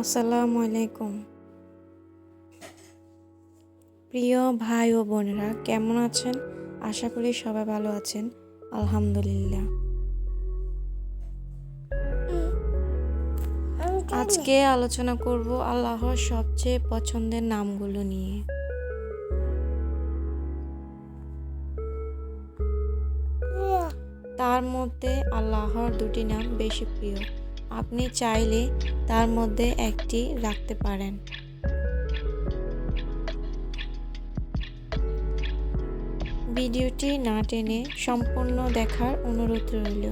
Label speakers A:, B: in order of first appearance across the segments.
A: আসসালামু আলাইকুম। প্রিয় ভাই ও বোনেরা, কেমন আছেন? আশা করি সবাই ভালো আছেন। আলহামদুলিল্লাহ। আজকে আলোচনা করব আল্লাহর সবচেয়ে পছন্দের নামগুলো নিয়ে। তার মধ্যে আল্লাহর দুটি নাম বেশি প্রিয়। আপনি চাইলে তার মধ্যে একটি রাখতে পারেন। ভিডিওটি না টেনে সম্পূর্ণ দেখার অনুরোধ রইল।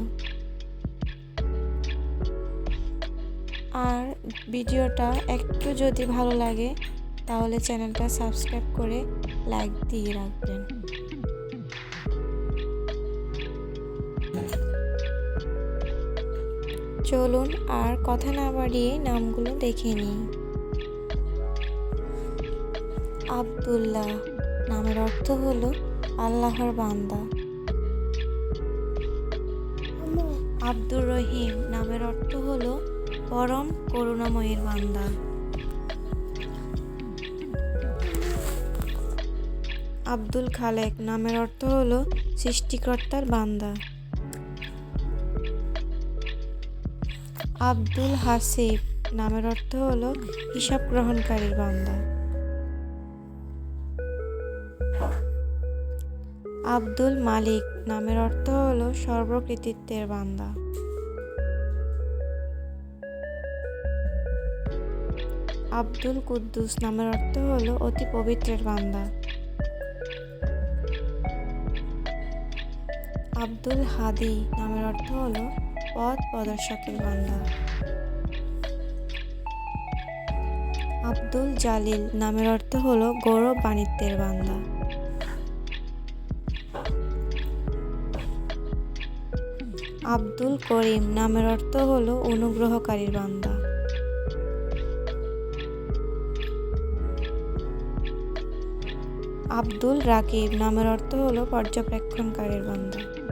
A: আর ভিডিওটা একটু যদি ভালো লাগে, তাহলে চ্যানেলটা সাবস্ক্রাইব করে লাইক দিয়ে রাখবেন। চলুন আর কথা না বাড়িয়ে নামগুলো দেখে নিই। আবদুল্লাহ নামের অর্থ হলো আল্লাহর বান্দা। আব্দুর রহিম নামের অর্থ হলো পরম করুণাময়ের বান্দা। আব্দুল খালেক নামের অর্থ হলো সৃষ্টিকর্তার বান্দা। আব্দুল হাসিব নামের অর্থ হলো হিসাব গ্রহণকারীর বান্দা। আব্দুল মালিক নামের অর্থ হলো সর্বকৃতিত্বের বান্দা। আব্দুল কুদ্দুস নামের অর্থ হল অতি পবিত্রের বান্দা। আব্দুল হাদি নামের অর্থ হলো পথ প্রদর্শকের বান্দা আব্দুল জালিল নামের অর্থ হল গৌরব বাণিত্যের বান্দা। আব্দুল করিম নামের অর্থ হলো অনুগ্রহকারীর বান্দা। আব্দুল রাকিব নামের অর্থ হল পর্যবেক্ষণকারীর বান্দা।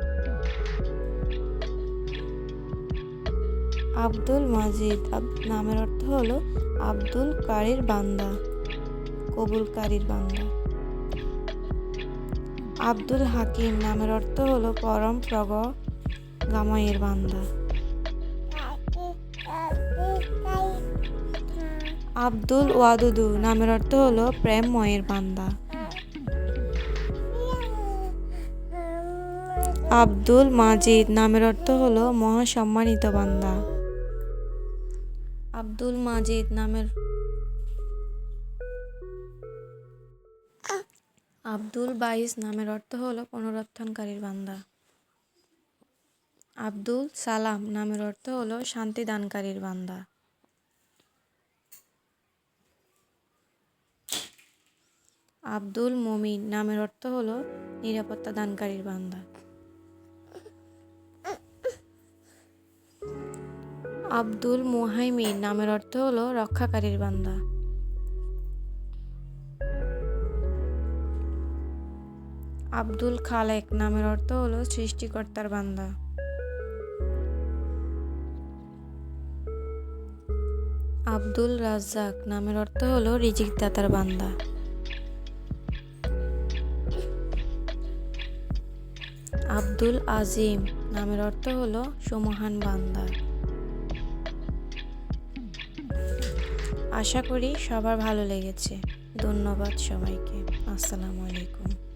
A: আব্দুল মাজিদ। নামের অর্থ হলো আব্দুল কারির বান্দা, কবুল কবুলকারীর বান্দা। আব্দুল হাকিম নামের অর্থ হলো পরম প্রগ গামাইয়ের বান্দা। আব্দুল ওয়াদুদু নামের অর্থ হলো প্রেমময়ের বান্দা। আব্দুল মাজিদ নামের অর্থ হলো মহাসম্মানিত বান্দা। আব্দুল মাজিদ নামের আব্দুল বাইস নামের অর্থ হলো পুনরুত্থানকারীর বান্দা। আব্দুল সালাম নামের অর্থ হলো শান্তি দানকারীর বান্দা। আব্দুল মমিন নামের অর্থ হলো নিরাপত্তা দানকারীর বান্দা। আব্দুল মুহাইমিন নামের অর্থ হলো রক্ষাকারীর বান্দা। আব্দুল খালেক নামের অর্থ হলো সৃষ্টিকর্তার বান্দা। আব্দুল রাজ্জাক নামের অর্থ হলো রিজিকদাতার বান্দা। আব্দুল আজিম নামের অর্থ হলো সুমহান বান্দা। আশা করি সবার ভালো লেগেছে। ধন্যবাদ সবাইকে। আসসালামু আলাইকুম।